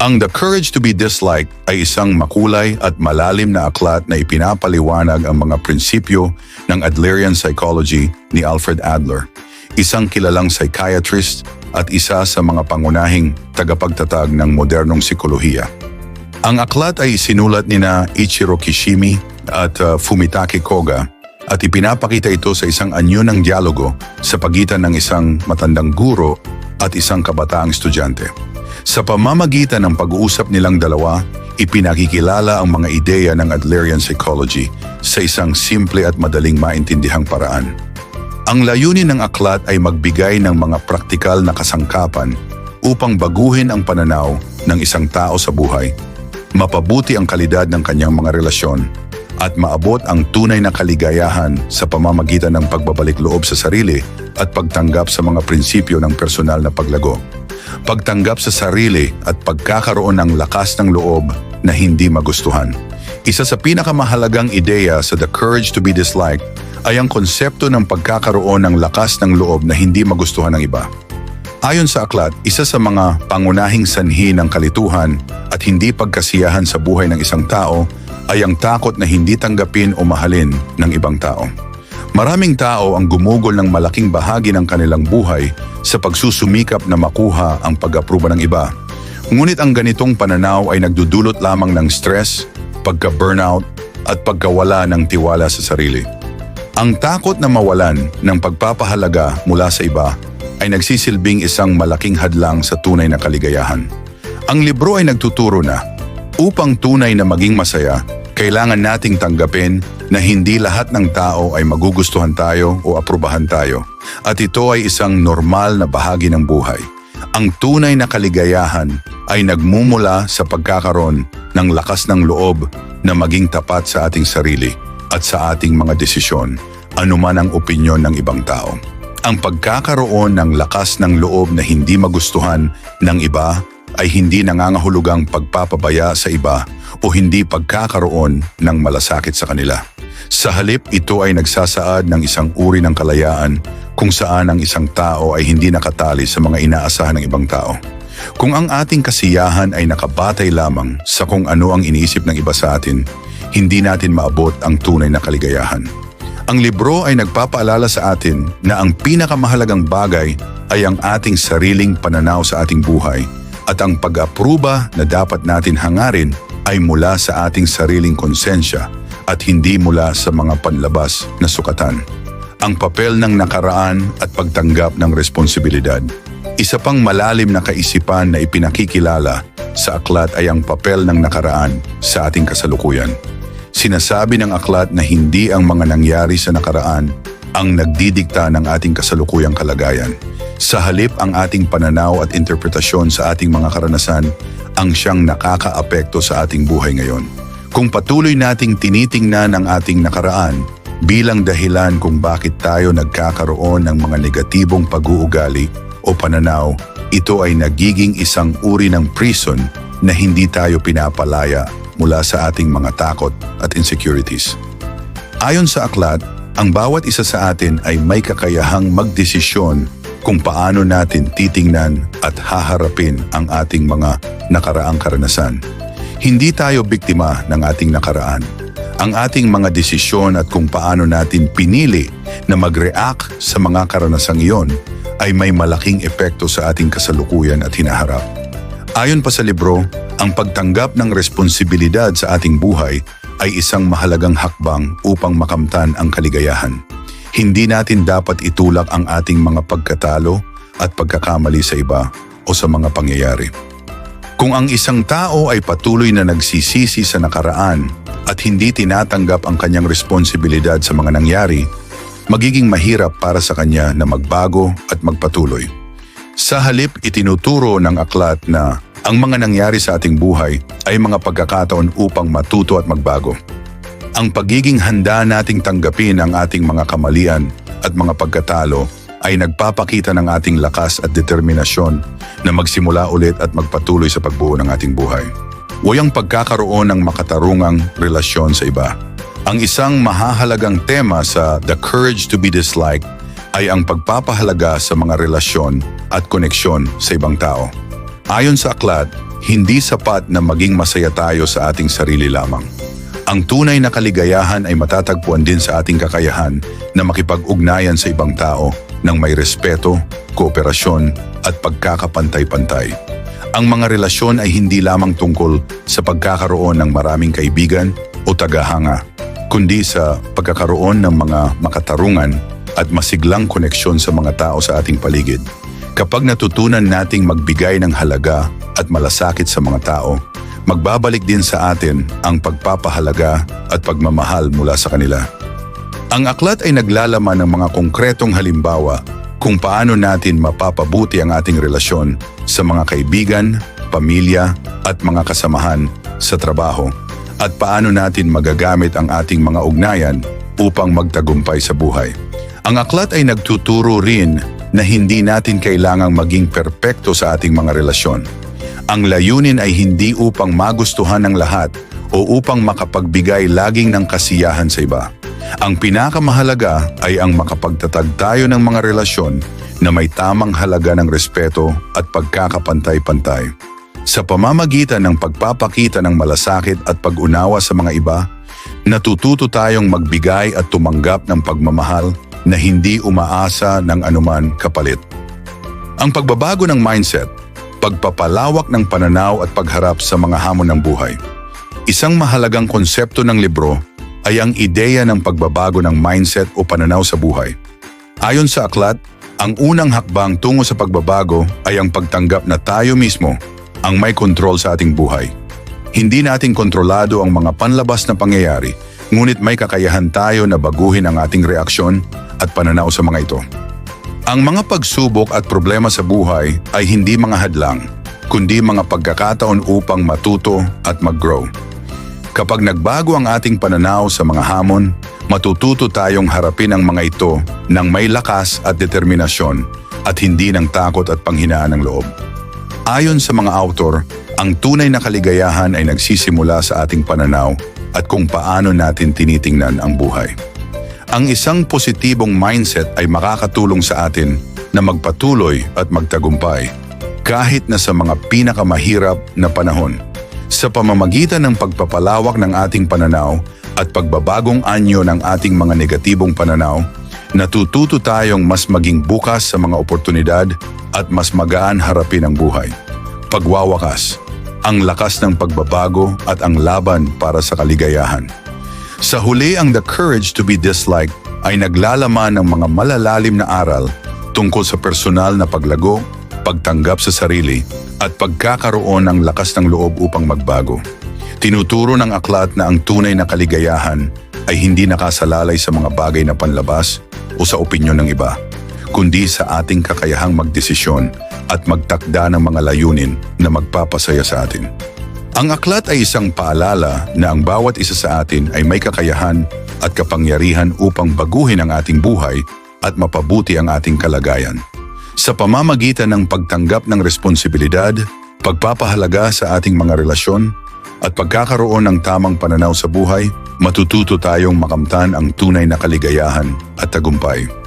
Ang The Courage to be Disliked ay isang makulay at malalim na aklat na ipinapaliwanag ang mga prinsipyo ng Adlerian psychology ni Alfred Adler, isang kilalang psychiatrist at isa sa mga pangunahing tagapagtatag ng modernong psikolohiya. Ang aklat ay sinulat ni na Ichiro Kishimi at uh, Fumitake Koga at ipinapakita ito sa isang anyo ng dialogo sa pagitan ng isang matandang guro at isang kabataang estudyante. Sa pamamagitan ng pag-uusap nilang dalawa, ipinakikilala ang mga ideya ng Adlerian psychology sa isang simple at madaling maintindihang paraan. Ang layunin ng aklat ay magbigay ng mga praktikal na kasangkapan upang baguhin ang pananaw ng isang tao sa buhay, mapabuti ang kalidad ng kanyang mga relasyon, at maabot ang tunay na kaligayahan sa pamamagitan ng pagbabalik loob sa sarili at pagtanggap sa mga prinsipyo ng personal na paglago. Pagtanggap sa sarili at pagkakaroon ng lakas ng loob na hindi magustuhan. Isa sa pinakamahalagang ideya sa The Courage to be Disliked ay ang konsepto ng pagkakaroon ng lakas ng loob na hindi magustuhan ng iba. Ayon sa aklat, isa sa mga pangunahing sanhi ng kalituhan at hindi pagkasiyahan sa buhay ng isang tao ay ang takot na hindi tanggapin o mahalin ng ibang tao. Maraming tao ang gumugol ng malaking bahagi ng kanilang buhay sa pagsusumikap na makuha ang pag-aproba ng iba. Ngunit ang ganitong pananaw ay nagdudulot lamang ng stress, pagka-burnout at pagkawala ng tiwala sa sarili. Ang takot na mawalan ng pagpapahalaga mula sa iba ay nagsisilbing isang malaking hadlang sa tunay na kaligayahan. Ang libro ay nagtuturo na upang tunay na maging masaya, kailangan nating tanggapin na hindi lahat ng tao ay magugustuhan tayo o aprubahan tayo at ito ay isang normal na bahagi ng buhay. Ang tunay na kaligayahan ay nagmumula sa pagkakaroon ng lakas ng loob na maging tapat sa ating sarili at sa ating mga desisyon, anuman ang opinyon ng ibang tao. Ang pagkakaroon ng lakas ng loob na hindi magustuhan ng iba ay hindi nangangahulugang pagpapabaya sa iba o hindi pagkakaroon ng malasakit sa kanila. Sa halip, ito ay nagsasaad ng isang uri ng kalayaan kung saan ang isang tao ay hindi nakatali sa mga inaasahan ng ibang tao. Kung ang ating kasiyahan ay nakabatay lamang sa kung ano ang iniisip ng iba sa atin, hindi natin maabot ang tunay na kaligayahan. Ang libro ay nagpapaalala sa atin na ang pinakamahalagang bagay ay ang ating sariling pananaw sa ating buhay at ang pag-apruba na dapat natin hangarin ay mula sa ating sariling konsensya at hindi mula sa mga panlabas na sukatan. Ang papel ng nakaraan at pagtanggap ng responsibilidad. Isa pang malalim na kaisipan na ipinakikilala sa aklat ay ang papel ng nakaraan sa ating kasalukuyan. Sinasabi ng aklat na hindi ang mga nangyari sa nakaraan ang nagdidikta ng ating kasalukuyang kalagayan. Sa halip ang ating pananaw at interpretasyon sa ating mga karanasan ang siyang nakakaapekto sa ating buhay ngayon. Kung patuloy nating tinitingnan ang ating nakaraan bilang dahilan kung bakit tayo nagkakaroon ng mga negatibong pag-uugali o pananaw, ito ay nagiging isang uri ng prison na hindi tayo pinapalaya mula sa ating mga takot at insecurities. Ayon sa aklat, ang bawat isa sa atin ay may kakayahang magdesisyon kung paano natin titingnan at haharapin ang ating mga nakaraang karanasan. Hindi tayo biktima ng ating nakaraan. Ang ating mga desisyon at kung paano natin pinili na mag-react sa mga karanasang iyon ay may malaking epekto sa ating kasalukuyan at hinaharap. Ayon pa sa libro, ang pagtanggap ng responsibilidad sa ating buhay ay isang mahalagang hakbang upang makamtan ang kaligayahan. Hindi natin dapat itulak ang ating mga pagkatalo at pagkakamali sa iba o sa mga pangyayari. Kung ang isang tao ay patuloy na nagsisisi sa nakaraan at hindi tinatanggap ang kanyang responsibilidad sa mga nangyari, magiging mahirap para sa kanya na magbago at magpatuloy. Sa halip, itinuturo ng aklat na ang mga nangyari sa ating buhay ay mga pagkakataon upang matuto at magbago. Ang pagiging handa nating tanggapin ang ating mga kamalian at mga pagkatalo ay nagpapakita ng ating lakas at determinasyon na magsimula ulit at magpatuloy sa pagbuo ng ating buhay. Wayang pagkakaroon ng makatarungang relasyon sa iba. Ang isang mahahalagang tema sa The Courage to be Disliked ay ang pagpapahalaga sa mga relasyon at koneksyon sa ibang tao. Ayon sa aklat, hindi sapat na maging masaya tayo sa ating sarili lamang. Ang tunay na kaligayahan ay matatagpuan din sa ating kakayahan na makipag-ugnayan sa ibang tao ng may respeto, kooperasyon at pagkakapantay-pantay. Ang mga relasyon ay hindi lamang tungkol sa pagkakaroon ng maraming kaibigan o tagahanga, kundi sa pagkakaroon ng mga makatarungan at masiglang koneksyon sa mga tao sa ating paligid. Kapag natutunan nating magbigay ng halaga at malasakit sa mga tao, magbabalik din sa atin ang pagpapahalaga at pagmamahal mula sa kanila. Ang aklat ay naglalaman ng mga konkretong halimbawa kung paano natin mapapabuti ang ating relasyon sa mga kaibigan, pamilya at mga kasamahan sa trabaho at paano natin magagamit ang ating mga ugnayan upang magtagumpay sa buhay. Ang aklat ay nagtuturo rin na hindi natin kailangang maging perpekto sa ating mga relasyon. Ang layunin ay hindi upang magustuhan ng lahat o upang makapagbigay laging ng kasiyahan sa iba. Ang pinakamahalaga ay ang makapagtatag tayo ng mga relasyon na may tamang halaga ng respeto at pagkakapantay-pantay. Sa pamamagitan ng pagpapakita ng malasakit at pag-unawa sa mga iba, natututo tayong magbigay at tumanggap ng pagmamahal na hindi umaasa ng anuman kapalit. Ang pagbabago ng mindset, pagpapalawak ng pananaw at pagharap sa mga hamon ng buhay. Isang mahalagang konsepto ng libro ay ang ideya ng pagbabago ng mindset o pananaw sa buhay. Ayon sa aklat, ang unang hakbang tungo sa pagbabago ay ang pagtanggap na tayo mismo ang may kontrol sa ating buhay. Hindi natin kontrolado ang mga panlabas na pangyayari, ngunit may kakayahan tayo na baguhin ang ating reaksyon at pananaw sa mga ito. Ang mga pagsubok at problema sa buhay ay hindi mga hadlang, kundi mga pagkakataon upang matuto at mag-grow. Kapag nagbago ang ating pananaw sa mga hamon, matututo tayong harapin ang mga ito ng may lakas at determinasyon at hindi ng takot at panghinaan ng loob. Ayon sa mga autor, ang tunay na kaligayahan ay nagsisimula sa ating pananaw at kung paano natin tinitingnan ang buhay. Ang isang positibong mindset ay makakatulong sa atin na magpatuloy at magtagumpay kahit na sa mga pinakamahirap na panahon. Sa pamamagitan ng pagpapalawak ng ating pananaw at pagbabagong anyo ng ating mga negatibong pananaw, natututo tayong mas maging bukas sa mga oportunidad at mas magaan harapin ang buhay. Pagwawakas, ang lakas ng pagbabago at ang laban para sa kaligayahan. Sa huli ang The Courage to be Disliked ay naglalaman ng mga malalalim na aral tungkol sa personal na paglago, pagtanggap sa sarili at pagkakaroon ng lakas ng loob upang magbago. Tinuturo ng aklat na ang tunay na kaligayahan ay hindi nakasalalay sa mga bagay na panlabas o sa opinyon ng iba, kundi sa ating kakayahang magdesisyon at magtakda ng mga layunin na magpapasaya sa atin. Ang aklat ay isang paalala na ang bawat isa sa atin ay may kakayahan at kapangyarihan upang baguhin ang ating buhay at mapabuti ang ating kalagayan. Sa pamamagitan ng pagtanggap ng responsibilidad, pagpapahalaga sa ating mga relasyon, at pagkakaroon ng tamang pananaw sa buhay, matututo tayong makamtan ang tunay na kaligayahan at tagumpay.